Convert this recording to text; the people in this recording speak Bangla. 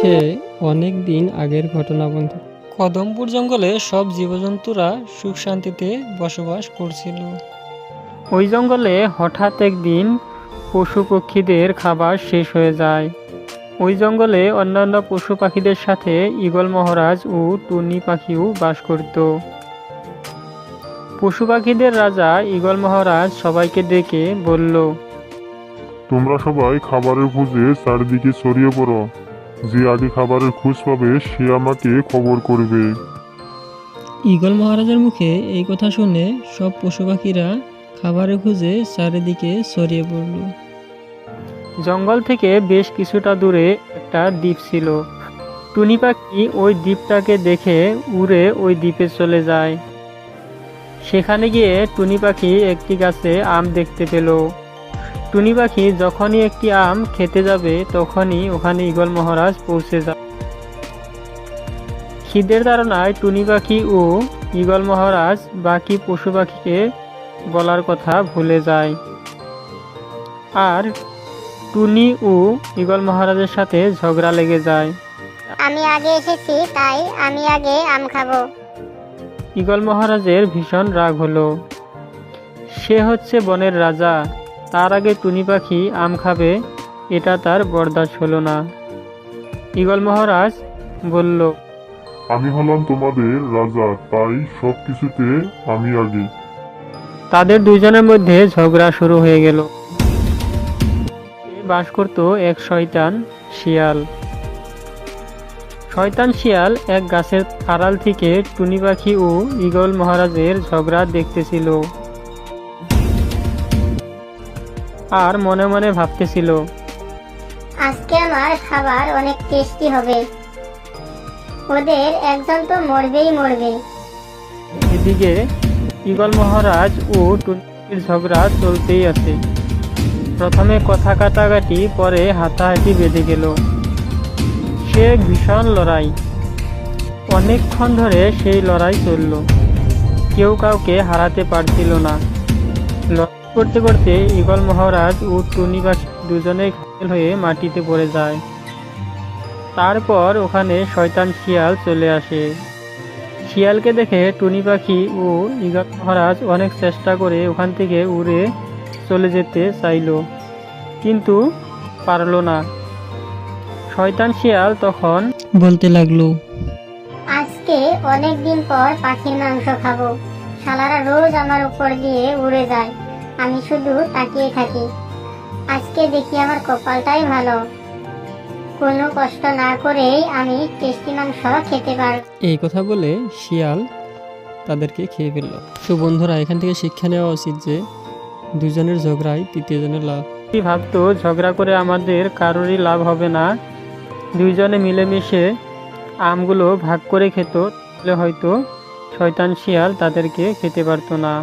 সে অনেক দিন আগের ঘটনা বন্ধু। কদমপুর জঙ্গলে সব জীবজন্তুরা সুখ শান্তিতে বসবাস করছিল। ওই জঙ্গলে হঠাৎ একদিন পশু পক্ষীদের খাবার শেষ হয়ে যায়। ওই জঙ্গলে অন্যান্য পশু পাখিদের সাথে ঈগল মহারাজ ও টুনি পাখিও বাস করত। পশু পাখিদের রাজা ঈগল মহারাজ সবাইকে ডেকে বলল তোমরা সবাই খাবারের খোঁজে চারিদিকে ছড়িয়ে পড়ো। যে আগে খাবারের খোঁজ পাবে সে আমাকে খবর করবে। ঈগল মহারাজের মুখে এই কথা শুনে সব পশু পাখিরা খাবারের খুঁজে চারিদিকে ছড়িয়ে পড়ল। জঙ্গল থেকে বেশ কিছুটা দূরে একটা দ্বীপ ছিল। টুনি পাখি ওই দ্বীপটাকে দেখে উড়ে ওই দ্বীপে চলে যায়। সেখানে গিয়ে টুনি পাখি একটি গাছে আম দেখতে পেল। টুনি পাখি যখনই একটি আম খেতে যাবে তখনই ওখানে ঈগল মহারাজ পৌঁছে যায় খিদের ধারণায় টুনি পাখি ও ঈগল মহারাজ বাকি পশু পাখিকে বলার কথা ভুলে যায়। আর টুনি ও ঈগল মহারাজের সাথে ঝগড়া লেগে যায়। আমি আগে এসেছি তাই আমি আগে আম খাব। ঈগল মহারাজের ভীষণ রাগ হলো। সে হচ্ছে বনের রাজা। তার আগে টুনি পাখি আম খাবে এটা তার বরদাস্ত হলো না। ঈগল মহারাজ বলল আমি হলাম তোমাদের রাজা তাই সব কিছুতে আমি আগে। তাদের দুইজনের মধ্যে ঝগড়া শুরু হয়ে গেল। বাস করত এক শয়তান শিয়াল। শয়তান শিয়াল এক গাছের আড়াল থেকে টুনি পাখি ও ঈগল মহারাজের ঝগড়া দেখতেছিল। আর মনে মনে ভাবতেছিল। আজকে আমার খাবার অনেক টেস্টি হবে। ওদের একজন তো মরবেই মরবে এদিকে ঈগল মহারাজ ও টুনির ঝগড়া চলতেই আছে। প্রথমে কথা কাটাকাটি পরে হাতাহাতি বেঁধে গেল। সে ভীষণ লড়াই। অনেকক্ষণ ধরে সেই লড়াই চলল। কেউ কাউকে হারাতে পারছিল না। করতে করতে ঈগল মহারাজ ও টুনি পাখি দুজনে ঘায়ল হয়ে মাটিতে পড়ে যায়। তারপর ওখানে শয়তান শিয়াল চলে আসে। শিয়ালকে দেখে টুনি পাখি ও ঈগল মহারাজ অনেক চেষ্টা করে ওখান থেকে উড়ে চলে যেতে চাইলো, কিন্তু পারল না। শয়তান শিয়াল তখন বলতে লাগল, আজকে অনেক দিন পর পাখির মাংস খাব। শালারা রোজ আমার উপর দিয়ে উড়ে যায়। আমি শুধু তাকিয়ে থাকি। আজকে দেখি আমার কপালটাই ভালো। কোনো কষ্ট না করেই আমি টেস্টি মাংস খেতে পারব এই কথা বলে শিয়াল তাদেরকে খেয়ে ফেলল। তো বন্ধুরা এখান থেকে শিক্ষা নেওয়া উচিত যে দুজনের ঝগড়ায় তৃতীয়জনের লাভ। কি ভাবতো ঝগড়া করে আমাদের কারোরই লাভ হবে না। দুইজনে মিলেমিশে আমগুলো ভাগ করে খেত তাহলে হয়তো শয়তান শিয়াল তাদেরকে খেতে পারতো না।